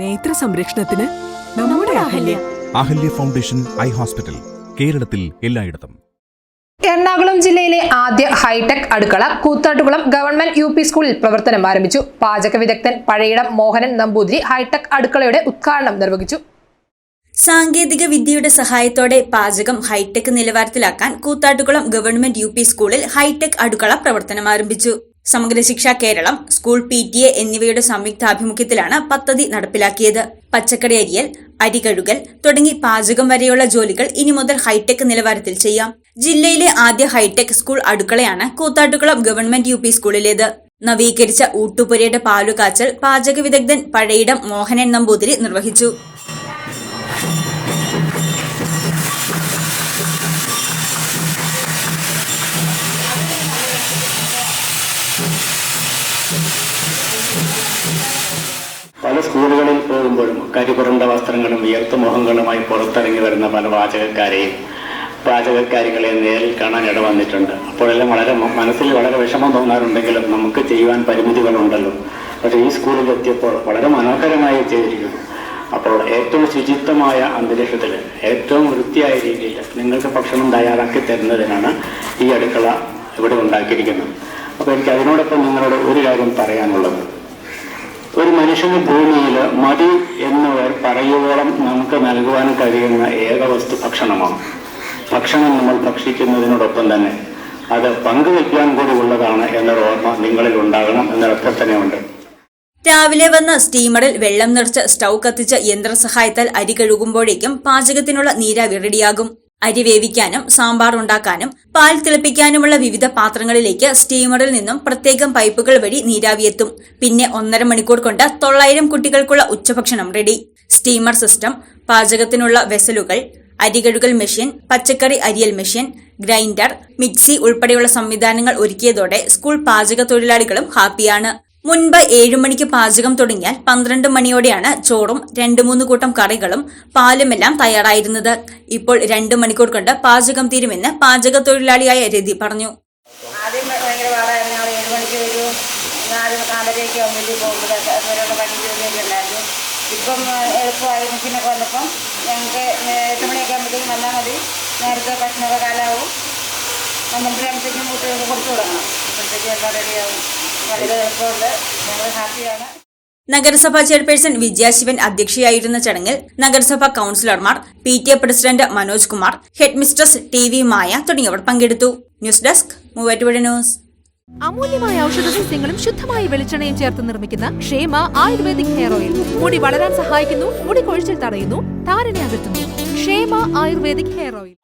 നേത്ര സംരക്ഷണത്തിന് നമ്മുടെ Ahalya. Ahalya foundation eye hospital കേരളത്തിൽ എല്ലായിടത്തും. എറണാകുളം ജില്ലയിലെ ആദ്യ ഹൈടെക് അടുക്കള കൂത്താട്ടുകുളം ഗവൺമെന്റ് യു പി സ്കൂളിൽ പ്രവർത്തനം ആരംഭിച്ചു. പാചക വിദഗ്ധൻ പഴയിടം മോഹനൻ നമ്പൂതിരി ഹൈടെക് അടുക്കളയുടെ ഉദ്ഘാടനം നിർവഹിച്ചു. സാങ്കേതിക വിദ്യയുടെ സഹായത്തോടെ പാചകം ഹൈടെക് നിലവാരത്തിലാക്കാൻ കൂത്താട്ടുകുളം ഗവൺമെന്റ് യു പി സ്കൂളിൽ ഹൈടെക് അടുക്കള പ്രവർത്തനം ആരംഭിച്ചു. Samagra Shiksha Keralam school P T A എന്നിവയുടെ സംയുക്താഭിമുഖ്യത്തിലാണ് പദ്ധതി നടപ്പിലാക്കിയത്. പച്ചക്കറി അരിയൽ അരി കഴുകൽ തുടങ്ങി പാചകം വരെയുള്ള ജോലികൾ ഇനി മുതൽ ഹൈടെക് നിലവാരത്തിൽ ചെയ്യാം. ജില്ലയിലെ ആദ്യ ഹൈടെക് സ്കൂൾ അടുക്കളയാണ് കൂത്താട്ടുകുളം ഗവൺമെന്റ് യു പി സ്കൂളിലേത്. നവീകരിച്ച ഊട്ടുപുരയുടെ പാലുകാച്ചൽ പാചക വിദഗ്ധൻ പഴയിടം മോഹനൻ നമ്പൂതിരി നിർവഹിച്ചു. സ്കൂളുകളിൽ പോകുമ്പോഴും കരിപുറണ്ട വസ്ത്രങ്ങളും വിയർത്ത മുഖങ്ങളുമായി പുറത്തിറങ്ങി വരുന്ന പല വാചകക്കാരെയും പാചകക്കാരികളെ നേരിൽ കാണാൻ ഇട വന്നിട്ടുണ്ട്. അപ്പോഴെല്ലാം വളരെ മനസ്സിൽ വളരെ വിഷമം തോന്നാറുണ്ടെങ്കിലും നമുക്ക് ചെയ്യുവാൻ പരിമിതികളുണ്ടല്ലോ. പക്ഷേ ഈ സ്കൂളിൽ എത്തിയപ്പോൾ വളരെ മനോഹരമായി ചെയ്തിരിക്കുന്നു. അപ്പോൾ ഏറ്റവും ശുചിത്വമായ അന്തരീക്ഷത്തിൽ ഏറ്റവും വൃത്തിയായ രീതിയിൽ നിങ്ങൾക്ക് ഭക്ഷണം തയ്യാറാക്കി തരുന്നതിനാണ് ഈ അടുക്കള ഇവിടെ ഉണ്ടാക്കിയിരിക്കുന്നത്. അപ്പോൾ എനിക്ക് അതിനോടൊപ്പം നിങ്ങളോട് ഒരു കാര്യം പറയാനുള്ളത്. ഒരു മനുഷ്യന് ഭൂമിയിൽ മതി എന്നവർ പറയുവോളം നമുക്ക് നൽകുവാൻ കഴിയുന്ന ഏക വസ്തു ഭക്ഷണമാണ്. ഭക്ഷണം നമ്മൾ ഭക്ഷിക്കുന്നതിനോടൊപ്പം തന്നെ അത് പങ്കുവയ്ക്കാൻ കൂടി ഉള്ളതാണ് എന്നൊരു ഓർമ്മ നിങ്ങളിൽ ഉണ്ടാകണം ഉണ്ട് രാവിലെ വന്ന സ്റ്റീമറിൽ വെള്ളം നിറച്ച് സ്റ്റൗ കത്തിച്ച യന്ത്രസഹായത്താൽ അരി കഴുകുമ്പോഴേക്കും പാചകത്തിനുള്ള നീരാവി റെഡിയാകും അരി വേവിക്കാനും സാമ്പാർ ഉണ്ടാക്കാനും പാൽ തിളപ്പിക്കാനുമുള്ള വിവിധ പാത്രങ്ങളിലേക്ക് സ്റ്റീമറിൽ നിന്നും പ്രത്യേകം പൈപ്പുകൾ വഴി നീരാവി എത്തും. പിന്നെ ഒന്നര മണിക്കൂർ കൊണ്ട് തൊള്ളായിരം കുട്ടികൾക്കുള്ള ഉച്ചഭക്ഷണം റെഡി. സ്റ്റീമർ സിസ്റ്റം പാചകത്തിനുള്ള വെസലുകൾ അരി കഴുകൽ മെഷീൻ പച്ചക്കറി അരിയൽ മെഷീൻ ഗ്രൈൻഡർ മിക്സി ഉൾപ്പെടെയുള്ള സംവിധാനങ്ങൾ ഒരുക്കിയതോടെ സ്കൂൾ പാചക തൊഴിലാളികളും ഹാപ്പിയാണ്. മുൻപ് ഏഴുമണിക്ക് പാചകം തുടങ്ങിയാൽ പന്ത്രണ്ട് മണിയോടെയാണ് ചോറും രണ്ടു മൂന്ന് കൂട്ടം കറികളും പാലുമെല്ലാം തയ്യാറായിരുന്നത്. ഇപ്പോൾ രണ്ടു മണിക്കൂർ കൊണ്ട് പാചകം തീരുമെന്ന് പാചക തൊഴിലാളിയായ രതി പറഞ്ഞു. ആദ്യം മണിക്ക് ഒരു നാല് ഇപ്പം എളുപ്പമായി. മെഷീനൊക്കെ വന്നപ്പം ഞങ്ങൾക്ക് എട്ട് മണിയൊക്കെ ആകുമ്പോഴത്തേക്കും വന്നാൽ മതി. നേരത്തെ ഭക്ഷണമൊക്കെ കാലാവും. പന്ത്രണ്ടരയാകുമ്പോഴത്തേക്കും കൊടുത്തു തുടങ്ങണം അപ്പോഴത്തേക്കും എല്ലാം റെഡിയാവും വളരെ എളുപ്പമുണ്ട്. ഞങ്ങൾ ഹാപ്പിയാണ്. നഗരസഭാ ചെയർപേഴ്സൺ വിദ്യാശിവൻ അധ്യക്ഷയായിരുന്ന ചടങ്ങിൽ നഗരസഭാ കൌൺസിലർമാർ P T A president Manoj Kumar headmistress T V Maya തുടങ്ങിയവർ പങ്കെടുത്തു. News desk Muvattupuzha news. അമൂല്യമായ ഔഷധ സസ്യങ്ങളും ശുദ്ധമായ വെളിച്ചെണ്ണയും ചേർത്ത് നിർമ്മിക്കുന്ന ക്ഷേമ ആയുർവേദിക് ഹെയർ ഓയിൽ. മുടി വളരാൻ സഹായിക്കുന്നു മുടി കൊഴിച്ചിൽ തടയുന്നു താരനെ അകറ്റുന്നു. ക്ഷേമ ആയുർവേദിക് ഹെയർ ഓയിൽ.